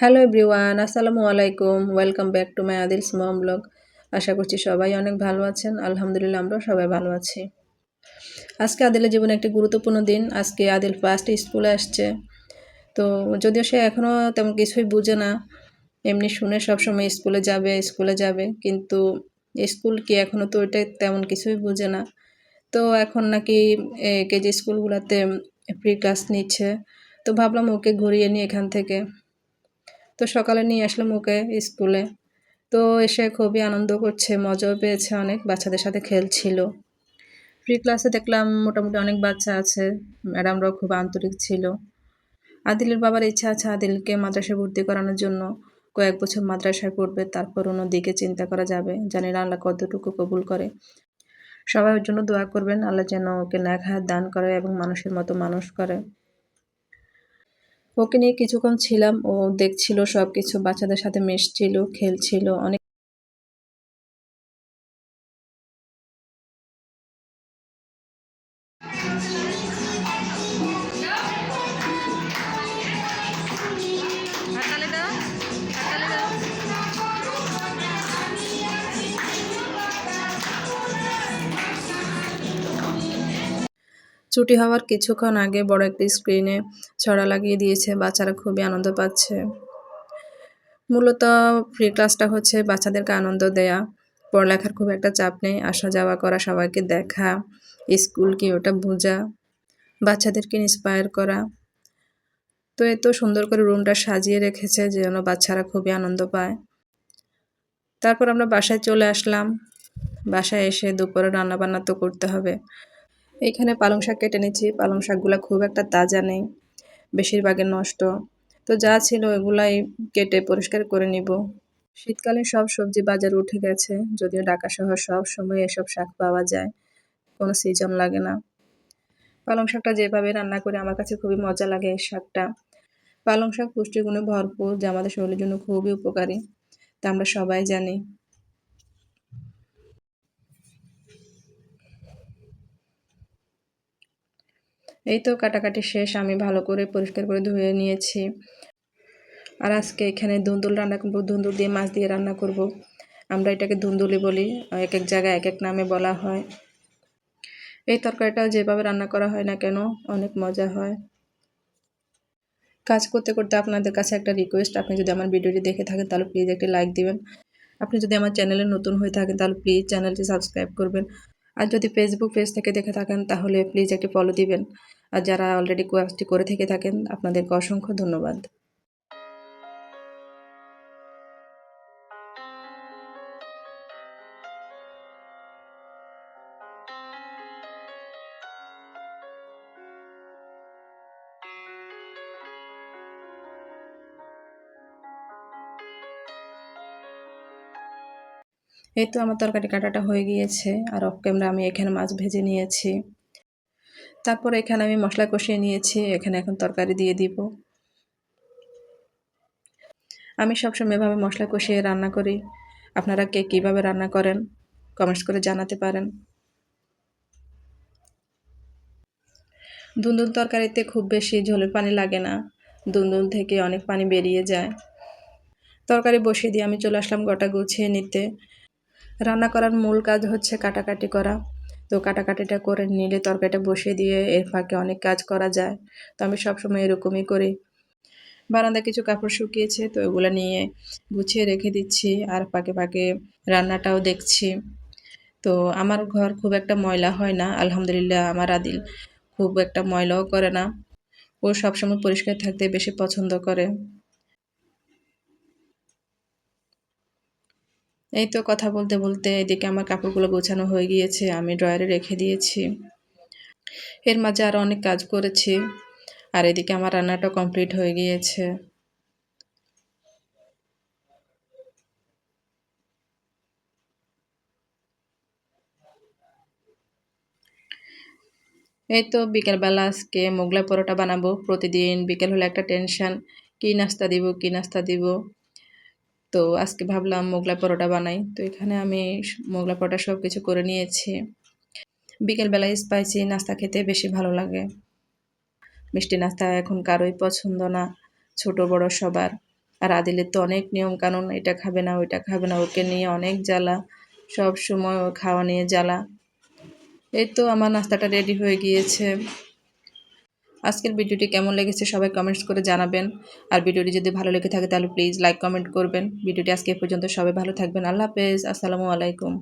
Hello everyone আসসালামু আলাইকুম welcome back to my Adil স্মম blog আশা করছি সবাই অনেক ভালো আছেন, আলহামদুলিল্লাহ আমরাও সবাই ভালো আছি। আজকে আদিলের জীবনে একটি গুরুত্বপূর্ণ দিন, আজকে আদিল ফার্স্ট স্কুলে আসছে। তো যদিও সে এখনও তেমন কিছুই বুঝে না, এমনি শুনে সবসময় স্কুলে যাবে স্কুলে যাবে, কিন্তু স্কুল কি এখনও তো ওইটা তেমন কিছুই বুঝে না। তো এখন নাকি কেজি স্কুলগুলোতে ফ্রি ক্লাস নিচ্ছে। তো ভাবলাম ওকে ঘুরিয়ে নিই এখান থেকে। তো সকালে নিয়ে আসলাম ওকে স্কুলে। তো এসে খুবই আনন্দ করছে, মজাও পেয়েছে, অনেক বাচ্চাদের সাথে খেলছিল। ফ্রি ক্লাসে দেখলাম মোটামুটি অনেক বাচ্চা আছে, ম্যাডামরাও খুব আন্তরিক ছিল। আদিলের বাবার ইচ্ছা আছে আদিলকে মাদ্রাসায় ভর্তি করানোর জন্য। কয়েক বছর মাদ্রাসায় পড়বে, তারপর অন্যদিকে চিন্তা করা যাবে। জানি না আল্লাহ কতটুকু কবুল করে। সবাই ওর জন্য দোয়া করবেন, আল্লাহ যেন ওকে ন্যাক দান করে এবং মানুষের মতো মানুষ করে। ওকে নিয়ে কিছুক্ষণ ছিলাম। ও দেখছিল সব কিছু বাচ্চাদের সাথে মিশছিল খেলছিল অনেক ছুটি হওয়ার কিছুক্ষণ আগে বড় একটি স্ক্রিনে ছড়া লাগিয়ে দিয়েছে, বাচ্চারা খুবই আনন্দ পাচ্ছে। মূলত ফ্রি ক্লাসটা হচ্ছে বাচ্চাদেরকে আনন্দ দেয়া, পড়ালেখার খুব একটা চাপ নেই আসা যাওয়া করা, সবাইকে দেখা, স্কুল কি ওটা বোঝা, বাচ্চাদেরকে ইন্সপায়ার করা। তো এত সুন্দর করে রুমটা সাজিয়ে রেখেছে যেন বাচ্চারা খুবই আনন্দ পায়। তারপর আমরা বাসায় চলে আসলাম। বাসায় এসে দুপুরে রান্নাবান্না তো করতে হবে। এখানে পালং শাক কেটে নিচ্ছি পালং শাকগুলো খুব একটা তাজা নেই বেশিরভাগে নষ্ট। তো যা ছিল এগুলাই কেটে পরিষ্কার করে নিব। শীতকালে সব সবজি বাজার উঠে গেছে, যদিও ঢাকা শহর সব সময় এসব শাক পাওয়া যায়, কোনো সিজন লাগে না। পালং শাকটা যেভাবে রান্না করে আমার কাছে খুবই মজা লাগে এই শাকটা। পালং শাক পুষ্টিগুণে ভরপুর, যা আমাদের শরীরের জন্য খুবই উপকারী, তা আমরা সবাই জানি। এই তো কাটাকাটি শেষ, আমি ভালো করে পরিষ্কার করে ধুয়ে নিয়েছি। আর আজকে এখানে ধুন্দুল রান্না করব, ধুন্দুল দিয়ে মাছ দিয়ে রান্না করব। আমরা এটাকে ধুন্দুলি বলি, এক এক জায়গায় এক এক নামে বলা হয়। এই তরকারিটা যেভাবে রান্না করা হয় না কেন, অনেক মজা হয়। কাজ করতে করতে আপনাদের কাছে একটা রিকোয়েস্ট আপনি যদি আমার ভিডিওটি দেখে থাকেন তাহলে প্লিজ একটি লাইক দিবেন। আপনি যদি আমার চ্যানেলে নতুন হয়ে থাকেন তাহলে প্লিজ চ্যানেলটি সাবস্ক্রাইব করবেন। আর যদি ফেসবুক পেজ থেকে দেখে থাকেন তাহলে প্লিজ একটি ফলো দিবেন। আর যারা অলরেডি কোয়াসটি করে থেকে থাকেন, আপনাদেরকে অসংখ্য ধন্যবাদ। এই তো আমার তরকারি কাটাটা হয়ে গিয়েছে, আর অফ ক্যামেরা আমি এখানে মাছ ভেজে নিয়েছি। তারপর এখানে আমি মশলা কষিয়ে নিয়েছি, এখানে এখন তরকারি দিয়ে দিব। আমি সবসময় এভাবে মশলা কষিয়ে রান্না করি। আপনারা কে কীভাবে রান্না করেন কমেন্টস করে জানাতে পারেন। দুন্দুল তরকারিতে খুব বেশি ঝোলের পানি লাগে না। দুন্দুল থেকে অনেক পানি বেরিয়ে যায়। তরকারি বসিয়ে দিয়ে আমি চলে আসলাম গোটা গুছিয়ে নিতে। রান্না করার মূল কাজ হচ্ছে কাটাকাটি করা। তো কাটাকাটিটা করে নিলে তরকারিটা বসিয়ে দিয়ে এর ফাঁকে অনেক কাজ করা যায়। তো আমি সবসময় এরকমই করি। বারান্দা কিছু কাপড় শুকিয়েছে, তো ওগুলো নিয়ে গুছিয়ে রেখে দিচ্ছি আর পাকে পাকে রান্নাটাও দেখছি। তো আমার ঘর খুব একটা ময়লা হয় না, আলহামদুলিল্লাহ আমার আদিল খুব একটা ময়লাও করে না। ও সবসময় পরিষ্কার থাকতে বেশি পছন্দ করে। এই তো কথা বলতে বলতে এদিকে আমার কাপড়গুলো গোছানো হয়ে গিয়েছে, আমি ড্রয়ারে রেখে দিয়েছি। এর মাঝে আরও অনেক কাজ করেছি আর এদিকে আমার রান্নাটা কমপ্লিট হয়ে গিয়েছে। এই তো বিকেলবেলা আজকে মোগলাই পরোটা বানাবো, প্রতিদিন বিকেল হলে একটা টেনশন কী নাস্তা দিব, কী নাস্তা দিব। তো আজকে ভাবলাম মোগলাই পরোটা বানাই। তো এখানে আমি মোগলাই পরোটা সব কিছু করে নিয়েছি। বিকেলবেলায় স্পাইসি নাস্তা খেতে বেশি ভালো লাগে। মিষ্টি নাস্তা এখন কারোই পছন্দ না, ছোট বড় সবার। আর আদিলের তো অনেক নিয়ম কানুন এটা খাবে না, ওইটা খাবে না, ওকে নিয়ে অনেক জ্বালা সব সময় ও খাওয়া নিয়ে জ্বালা। এই তো আমার নাস্তাটা রেডি হয়ে গিয়েছে। আজকের ভিডিওটি কেমন লেগেছে সবাই কমেন্টস করে জানাবেন। আর ভিডিওটি যদি ভালো লেগে থাকে তাহলে প্লিজ লাইক কমেন্ট করবেন। ভিডিওটি আজকে পর্যন্ত সবাই ভালো থাকবেন। আল্লাহ হাফেজ। আসসালামু আলাইকুম।